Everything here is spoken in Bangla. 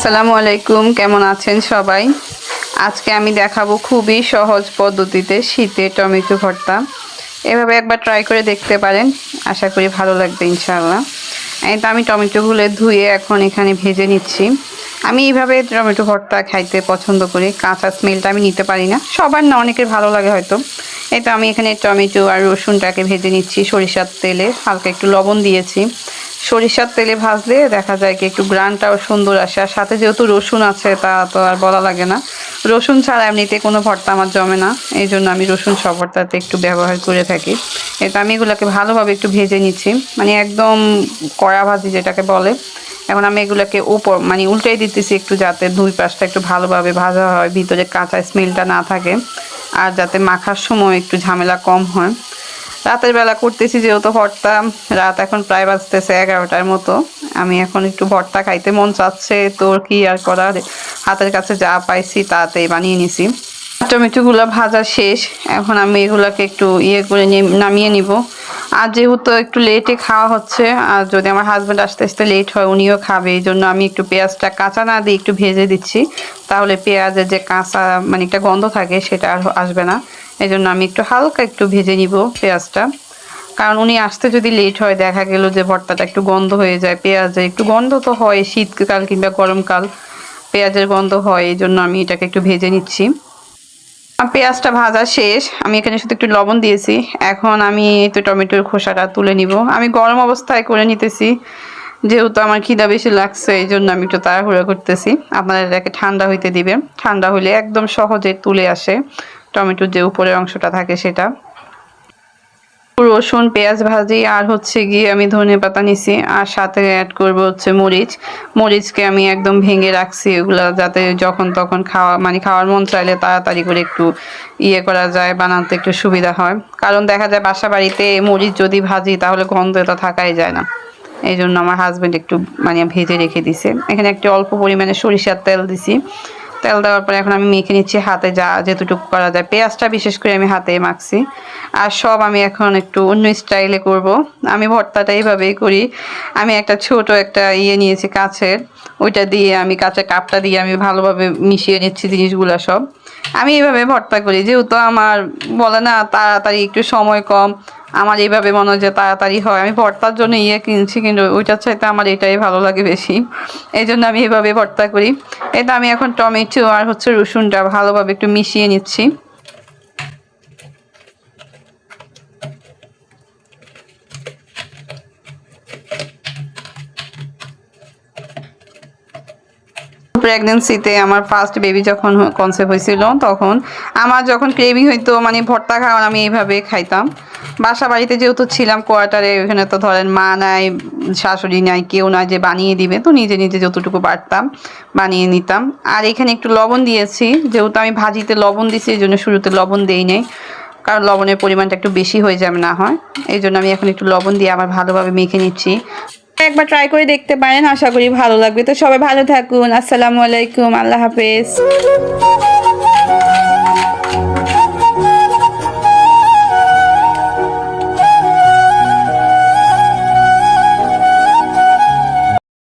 আসসালামু আলাইকুম, কেমন আছেন সবাই? আজকে আমি দেখাবো খুবই সহজ পদ্ধতিতে শীতে টমেটো ভর্তা। এভাবে একবার ট্রাই করে দেখতে পারেন, আশা করি ভালো লাগবে ইনশাআল্লাহ। এই তো আমি টমেটোগুলো ধুয়ে এখন এখানে ভেজে নিচ্ছি। আমি এইভাবে টমেটো ভর্তা খাইতে পছন্দ করি, কাঁচা স্মেলটা আমি নিতে পারি না। সবার না অনেকের ভালো লাগে হয়তো। এই তো আমি এখানে টমেটো আর রসুনটাকে ভেজে নিচ্ছি, সরিষার তেলে হালকা একটু লবণ দিয়েছি। সরিষার তেলে ভাজলে দেখা যায় কি একটু গ্রানটাও সুন্দর আসে। আর সাথে যেহেতু রসুন আছে, তা তো আর বলা লাগে না। রসুন ছাড়া এমনিতে কোনো ভর্তা আমার জমে না। এই জন্য আমি রসুন সব ভর্তাতে একটু ব্যবহার করে থাকি। এটা আমি এগুলোকে ভালোভাবে একটু ভেজে নিচ্ছি। মানে একদম কড়া ভাজি যেটাকে বলে। এখন আমি এগুলোকে উপর মানে উল্টাই দিতেছি একটু যাতে দুই পাশটা একটু ভালোভাবে ভাজা হয়, ভিতরে কাঁচা স্মেলটা না থাকে। আর যাতে মাখার সময় একটু ঝামেলা কম হয়। রাতের বেলা করতেছি যেহেতু ভর্তা। রাত এখন প্রায় বাজতেছে এগারোটার মতো। আমি এখন একটু ভর্তা খাইতে মন চাচ্ছে তোর কি আর করার? হাতের কাছে যা পাইছি তাতেই বানিয়ে নিছি। টমেটোগুলো ভাজা শেষ। এখন আমি এগুলোকে একটু ইয়ে করে নামিয়ে নিব। আর যেহেতু একটু লেটে খাওয়া হচ্ছে, আর যদি আমার হাজব্যান্ড আসতে আসতে লেট হয়, উনিও খাবে। এই জন্য আমি একটু পেঁয়াজটা কাঁচা না দিয়ে একটু ভেজে দিচ্ছি। তাহলে পেঁয়াজের যে কাঁচা মানে একটা গন্ধ থাকে, সেটা আর আসবে না। এই জন্য আমি একটু হালকা একটু ভেজে নিব পেঁয়াজটা। কারণ উনি আসতে যদি লেট হয়, দেখা গেল যে ভর্তাটা একটু গন্ধ হয়ে যায় পেঁয়াজে একটু গন্ধ তো হয় শীতকাল কিংবা গরমকাল, পেঁয়াজের গন্ধ হয় এই জন্য আমি এটাকে একটু ভেজে নিচ্ছি। পেঁয়াজটা ভাজা শেষ, আমি এখানে শুধু একটু লবণ দিয়েছি। এখন আমি তো টমেটোর খোসাটা তুলে নিব। আমি গরম অবস্থায় করে নিতেছি, যেহেতু আমার খিদা বেশি লাগছে এই জন্য আমি একটু তাড়াহুড়া করতেছি। আপনারা এটাকে ঠান্ডা হইতে দিবেন ঠান্ডা হলে একদম সহজে তুলে আসে। টমেটোর যে উপরের অংশটা থাকে সেটা। রসুন, পেঁয়াজ ভাজি, আর হচ্ছে গিয়ে আমি ধনে পাতা নিছি, আর সাথে অ্যাড করব হচ্ছে মরিচ। মরিচকে আমি একদম ভেঙে রাখছি এগুলো যাতে যখন তখন খাওয়া মানে খাওয়ার মন চাইলে তাড়াতাড়ি করে একটু ইয়ে করা যায়, বানাতে একটু সুবিধা হয়। কারণ দেখা যায় বাসা বাড়িতে মরিচ যদি ভাজি তাহলে গন্ধটা থাকাই যায় না। এই জন্য আমার হাজব্যান্ড একটু মানে ভেজে রেখে দিছে। এখানে একটু অল্প পরিমাণে সরিষার তেল দিছি। তেল দেওয়ার পরে এখন আমি মেখে নিচ্ছি হাতে যা যেতটুকু করা যায়। পেঁয়াজটা বিশেষ করে আমি হাতে মাখছি। আর সব আমি এখন একটু অন্য স্টাইলে করব। আমি ভর্তাটা এইভাবেই করি। আমি একটা ছোট একটা ইয়ে নিয়েছি কাছের ওইটা দিয়ে আমি কাঁচের কাপটা দিয়ে আমি ভালোভাবে মিশিয়ে নিচ্ছি জিনিসগুলো সব। আমি এইভাবে ভর্তা করি। যেহেতু আমার বলে না, তাড়াতাড়ি একটু সময় কম আমার এইভাবে মনে হয় যে তাড়াতাড়ি হয়। আমি ভর্তার জন্য ইয়ে কিনছি, কিন্তু ওইটার চাইতে আমার এটাই ভালো লাগে বেশি। এই জন্য আমি এইভাবে ভর্তা করি। এটা আমি এখন টমেটো আর হচ্ছে রসুনটা ভালোভাবে একটু মিশিয়ে নিচ্ছি। প্রেগনেন্সিতে আমার ফার্স্ট বেবি যখন কনসেপ্ট হয়েছিল, তখন আমার যখন ক্রেভিং হইতো মানে ভর্তা খাওয়ার আমি এইভাবে খাইতাম। বাসা বাড়িতে যেহেতু ছিলাম কোয়ার্টারে ওখানে তো ধরেন মা নাই, শাশুড়ি নাই, কেউ নাই যে বানিয়ে দিবে, তো নিজে নিজে যতটুকু পারতাম বানিয়ে নিতাম। আর এখানে একটু লবণ দিয়েছি, যেহেতু আমি ভাজিতে লবণ দিছি, এই জন্য শুরুতে লবণ দেই নাই, কারণ লবণের পরিমাণটা একটু বেশি হয়ে যাবে না হয়। এই জন্য আমি এখন একটু লবণ দিয়ে আবার ভালোভাবে মেখে নিচ্ছি। একবার ট্রাই করে দেখতে পারেন, আশা করি ভালো লাগবে। তো সবাই ভালো থাকুন, আসসালামু আলাইকুম, আল্লাহ হাফেজ।